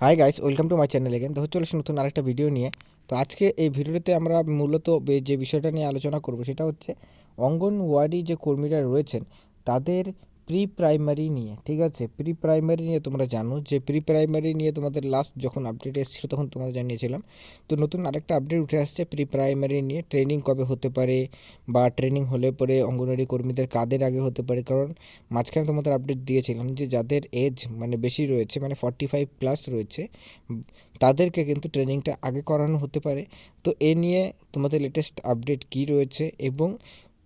Hi guys welcome to my channel again তো চলে এসেছি নতুন আরেকটা ভিডিও নিয়ে। তো আজকে এই ভিডিওতে আমরা মূলত যে বিষয়টা নিয়ে আলোচনা করব সেটা হচ্ছে অঙ্গনওয়াড়ি যে কর্মীরা রয়েছেন, তাদের প্রি প্রাইমারি নিয়ে, ঠিক আছে? প্রি প্রাইমারি নিয়ে তোমরা জানো যে প্রি প্রাইমারি নিয়ে তোমাদের লাস্ট যখন আপডেট এসেছিল তখন তোমাদের জানিয়েছিলাম। তো নতুন আরেকটা আপডেট উঠে আসছে প্রি প্রাইমারি নিয়ে ট্রেনিং কবে হতে পারে বা ট্রেনিং হলে পরে অঙ্গনওয়াড়ি কর্মীদের কাদের আগে হতে পারে? কারণ মাঝখানে তোমাদের আপডেট দিয়েছিলাম যে যাদের এজ মানে বেশি রয়েছে মানে ফর্টি ফাইভ প্লাস রয়েছে, তাদেরকে কিন্তু ট্রেনিংটা আগে করানো হতে পারে। তো এ নিয়ে তোমাদের লেটেস্ট আপডেট কী রয়েছে এবং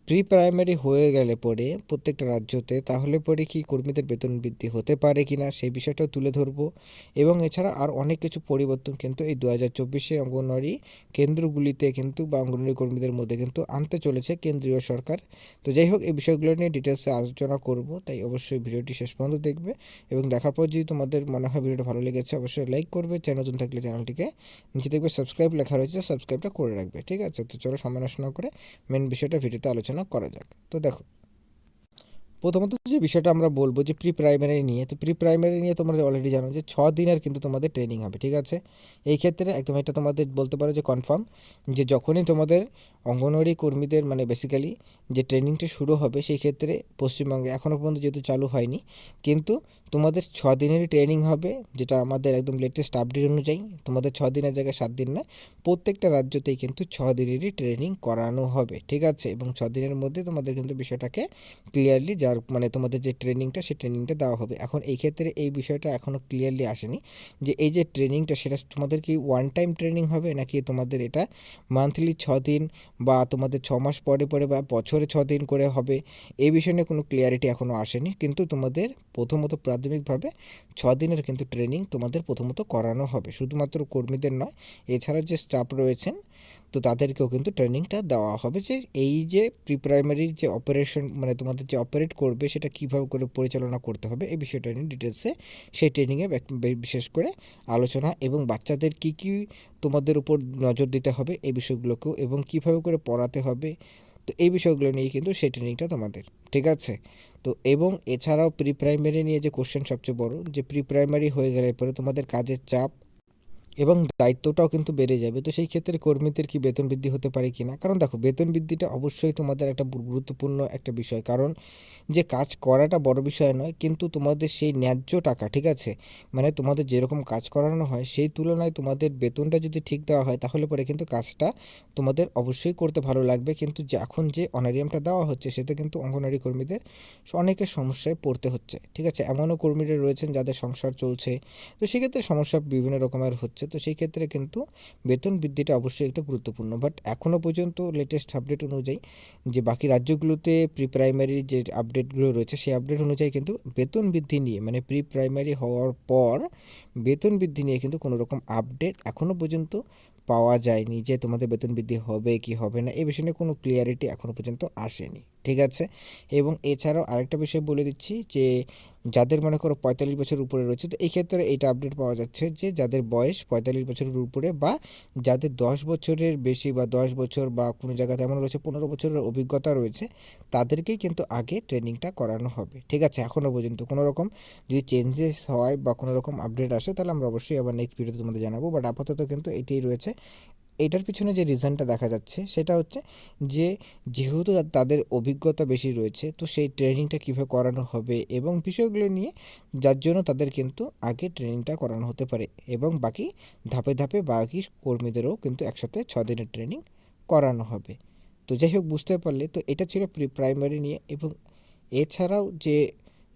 প্রি প্রাইমারি হয়ে গেলে পরে প্রত্যেকটা রাজ্যতে, তাহলে পরে কি কর্মীদের বেতন বৃদ্ধি হতে পারে কি না সেই বিষয়টাও তুলে ধরবো। এবং এছাড়া আর অনেক কিছু পরিবর্তন কিন্তু এই দু হাজার চব্বিশে অঙ্গনওয়াড়ি কেন্দ্রগুলিতে কিন্তু বা অঙ্গনওয়াড়ি কর্মীদের মধ্যে কিন্তু আনতে চলেছে কেন্দ্রীয় সরকার। তো যাই হোক, এই বিষয়গুলো নিয়ে ডিটেলসে আলোচনা করব, তাই অবশ্যই ভিডিওটি শেষ পর্যন্ত দেখবে। এবং দেখার পর যদি তোমাদের মনে হয় ভিডিওটা ভালো লেগেছে, অবশ্যই লাইক করবে। চ্যানেল নতুন থাকলে চ্যানেলটিকে নিচে দেখবে সাবস্ক্রাইব লেখা রয়েছে সাবস্ক্রাইবটা করে রাখবে, ঠিক আছে? তো চলো নষ্ট করে মেন বিষয়টা ভিডিওতে আলোচনা করা যাক। তো দেখো প্রথমত যে বিষয়টা আমরা বলব যে প্রি প্রাইমারি নিয়ে, তো প্রি প্রাইমারি নিয়ে তোমরা অলরেডি জানো যে ছ দিনের কিন্তু তোমাদের ট্রেনিং হবে, ঠিক আছে? এই ক্ষেত্রে একদম এটা তোমাদের বলতে পারো যে কনফার্ম যে যখনই তোমাদের অঙ্গনওয়াড়ি কর্মীদের মানে বেসিক্যালি যে ট্রেনিংটা শুরু হবে সেই ক্ষেত্রে পশ্চিমবঙ্গে এখনও পর্যন্ত যেহেতু চালু হয়নি, কিন্তু তোমাদের ছ দিনেরই ট্রেনিং হবে, যেটা আমাদের একদম লেটেস্ট আপডেট অনুযায়ী, তোমাদের ছ দিনের জায়গায় সাত দিন নয় প্রত্যেকটা রাজ্যতেই কিন্তু ছ দিনেরই ট্রেনিং করানো হবে, ঠিক আছে? এবং ছ দিনের মধ্যে তোমাদের কিন্তু বিষয়টাকে ক্লিয়ারলি যার মানে তোমাদের যে ট্রেনিংটা সেই ট্রেনিংটা দেওয়া হবে। এখন এই ক্ষেত্রে এই বিষয়টা এখনও ক্লিয়ারলি আসেনি যে এই যে ট্রেনিংটা সেটা তোমাদের কি ওয়ান টাইম ট্রেনিং হবে নাকি তোমাদের এটা মান্থলি ছ দিন বা তোমাদের ছ মাস পরে পরে বা বছরে ছ দিন করে হবে? এই বিষয় নিয়ে কোনো ক্লিয়ারিটি এখনও আসেনি। কিন্তু তোমাদের প্রথমত প্রাথমিকভাবে ছ দিনের কিন্তু ট্রেনিং তোমাদের প্রথমত করানো হবে। শুধুমাত্র কর্মীদের নয়, এছাড়াও যে স্টাফ রয়েছেন তো তাদেরকেও কিন্তু ট্রেনিংটা দেওয়া হবে যে এই যে প্রি প্রাইমারির যে অপারেশন মানে তোমাদের যে অপারেট করবে সেটা কীভাবে করে পরিচালনা করতে হবে এই বিষয়টা নিয়ে ডিটেলসে সেই ট্রেনিংয়ে বিশেষ করে আলোচনা এবং বাচ্চাদের কী কী তোমাদের উপর নজর দিতে হবে এই বিষয়গুলোকেও এবং কীভাবে করে পড়াতে হবে। তো এই বিষয়গুলো নিয়ে কিন্তু সেই ট্রেনিংটা তোমাদের, ঠিক আছে? তো এবং এছাড়াও প্রি প্রাইমারি নিয়ে যে কোশ্চেন সবচেয়ে বড়, যে প্রি প্রাইমারি হয়ে গেলে পরে তোমাদের কাজের চাপ এবং দায়িত্বটাও কিন্তু বেড়ে যাবে। তো সেই ক্ষেত্রে কর্মীদের কি বেতন বৃদ্ধি হতে পারে কি না কারণ দেখো, বেতন বৃদ্ধিটা অবশ্যই তোমাদের একটা গুরুত্বপূর্ণ একটা বিষয়। কারণ যে কাজ করাটা বড় বিষয় নয়, কিন্তু তোমাদের সেই ন্যায্য টাকা, ঠিক আছে? মানে তোমাদের যেরকম কাজ করানো হয়, সেই তুলনায় তোমাদের বেতনটা যদি ঠিক দেওয়া হয়, তাহলে পরে কিন্তু কাজটা তোমাদের অবশ্যই করতে ভালো লাগবে। কিন্তু যে এখন যে অনারিয়ামটা দেওয়া হচ্ছে সেটা কিন্তু অঙ্গনারী কর্মীদের অনেকের সমস্যায় পড়তে হচ্ছে, ঠিক আছে? এমনও কর্মীরা রয়েছেন যাদের সংসার চলছে। তো সেক্ষেত্রে সমস্যা বিভিন্ন রকমের হচ্ছে। তো সেই ক্ষেত্রে কিন্তু বেতন বৃদ্ধিটা অবশ্যই একটা গুরুত্বপূর্ণ। বাট এখনও পর্যন্ত লেটেস্ট আপডেট অনুযায়ী যে বাকি রাজ্যগুলোতে প্রি প্রাইমারি যে আপডেটগুলো রয়েছে, সেই আপডেট অনুযায়ী কিন্তু বেতন বৃদ্ধি নিয়ে মানে প্রি প্রাইমারি হওয়ার পর বেতন বৃদ্ধি নিয়ে কিন্তু কোনো রকম আপডেট এখনও পর্যন্ত পাওয়া যায়নি যে তোমাদের বেতন বৃদ্ধি হবে কি হবে না, এ বিষয়ে কোনো ক্লিয়ারিটি এখনও পর্যন্ত আসেনি। ঠিক আছে? এবং এছাড়াও আরেকটা বিষয় বলে দিচ্ছি যে, যাদের মনে করো পঁয়তাল্লিশ বছরের উপরে রয়েছে, তো এই ক্ষেত্রে এইটা আপডেট পাওয়া যাচ্ছে যে, যাদের বয়স পঁয়তাল্লিশ বছরের উপরে বা যাদের দশ বছরের বেশি বা দশ বছর বা কোনো জায়গাতে এমন রয়েছে পনেরো বছরের অভিজ্ঞতা রয়েছে, তাদেরকেই কিন্তু আগে ট্রেনিংটা করানো হবে। ঠিক আছে? এখনও পর্যন্ত কোনো রকম যদি চেঞ্জেস হয় বা কোনো রকম আপডেট আসে, তাহলে আমরা অবশ্যই আবার নেক্সট ভিডিওতে তোমাদের জানাব। বাট আপাতত কিন্তু এটাই রয়েছে। এটার পিছনে যে রিজনটা দেখা যাচ্ছে, সেটা হচ্ছে যে যেহেতু তাদের অভিজ্ঞতা বেশি রয়েছে, তো সেই ট্রেনিংটা কীভাবে করানো হবে এবং বিষয়গুলো নিয়ে যার জন্য তাদের কিন্তু আগে ট্রেনিংটা করানো হতে পারে এবং বাকি ধাপে ধাপে বাকি কর্মীদেরও কিন্তু একসাথে ছ দিনের ট্রেনিং করানো হবে। তো যাই হোক, বুঝতে পারলে, তো এটা ছিল প্রি প্রাইমারি নিয়ে এবং এছাড়াও যে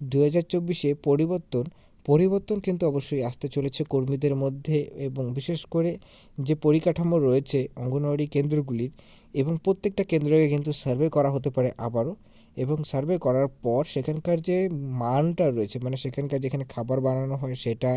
দু হাজার চব্বিশে পরিবর্তন পরিবর্তন কিন্তু অবশ্যই আসতে চলেছে কর্মীদের মধ্যে এবং বিশেষ করে যে পরিকাঠামো রয়েছে অঙ্গনওয়াড়ি কেন্দ্রগুলির এবং প্রত্যেকটা কেন্দ্রকে কিন্তু সার্ভে করা হতে পারে আবারও। এবং সার্ভে করার পর সেখানকার যে মানটা রয়েছে মানে সেখানকার যেখানে খাবার বানানো হয় সেটা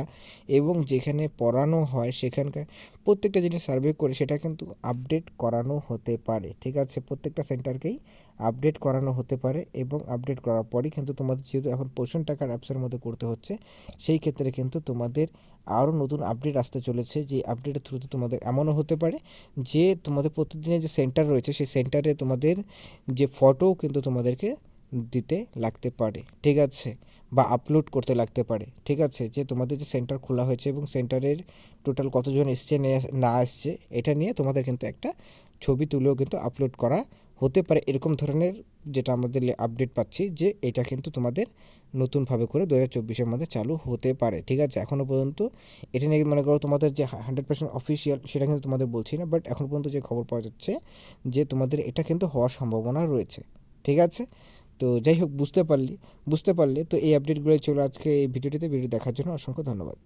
এবং যেখানে পড়ানো হয় সেখানকার প্রত্যেকটা জিনিস সার্ভে করে সেটা কিন্তু আপডেট করানো হতে পারে, ঠিক আছে? প্রত্যেকটা সেন্টারকেই আপডেট করানো হতে পারে এবং আপডেট করার পরই কিন্তু তোমাদের যেহেতু এখন পোষণ টাকার অ্যাপসের মধ্যে করতে হচ্ছে, সেই ক্ষেত্রে কিন্তু তোমাদের আরও নতুন আপডেট আসতে চলেছে যে আপডেটের থ্রুতে তোমাদের এমনও হতে পারে যে তোমাদের প্রতিদিনের যে সেন্টার রয়েছে সেই সেন্টারে তোমাদের যে ফটোও কিন্তু তোমাদেরকে দিতে লাগতে পারে, ঠিক আছে? বা আপলোড করতে লাগতে পারে, ঠিক আছে? যে তোমাদের যে সেন্টার খোলা হয়েছে এবং সেন্টারের টোটাল কতজন এসছে নে- না আসছে এটা নিয়ে তোমাদের কিন্তু একটা ছবি তুলেও কিন্তু আপলোড করা হতে পারে এরকম ধরনের যেটা আমাদের আপডেট পাচ্ছি যে এটা কিন্তু তোমাদের নতুনভাবে করে দু হাজার চব্বিশের মধ্যে চালু হতে পারে, ঠিক আছে? এখনও পর্যন্ত এটা নিয়ে মনে করো তোমাদের যে হান্ড্রেড পার্সেন্ট অফিসিয়াল সেটা কিন্তু তোমাদের বলছি না বাট এখন পর্যন্ত যে খবর পাওয়া যাচ্ছে যে তোমাদের এটা কিন্তু হওয়ার সম্ভাবনা রয়েছে, ঠিক আছে? তো যাই হোক, বুঝতে পারলি বুঝতে পারলে তো এই আপডেটগুলোই চলো আজকে এই ভিডিওটিতে ভিডিও দেখার জন্য অসংখ্য ধন্যবাদ।